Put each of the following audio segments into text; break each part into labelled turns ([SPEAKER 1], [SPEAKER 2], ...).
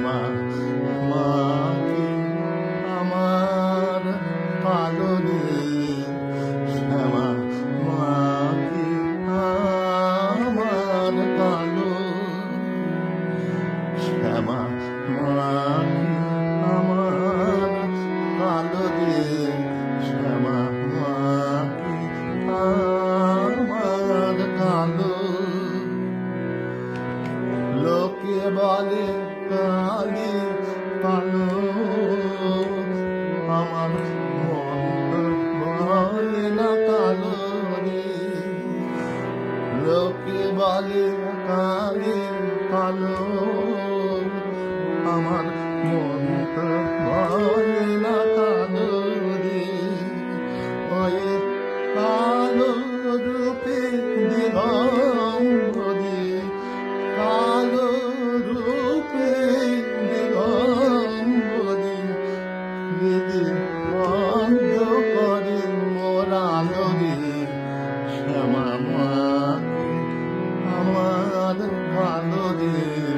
[SPEAKER 1] আমার রাগের আলো আমার মনটা 나는 환원이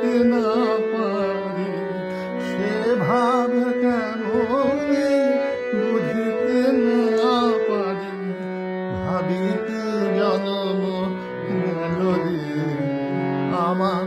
[SPEAKER 1] বুঝতে না পারি সে ভাব কেমন বুঝতে না পারি? আমার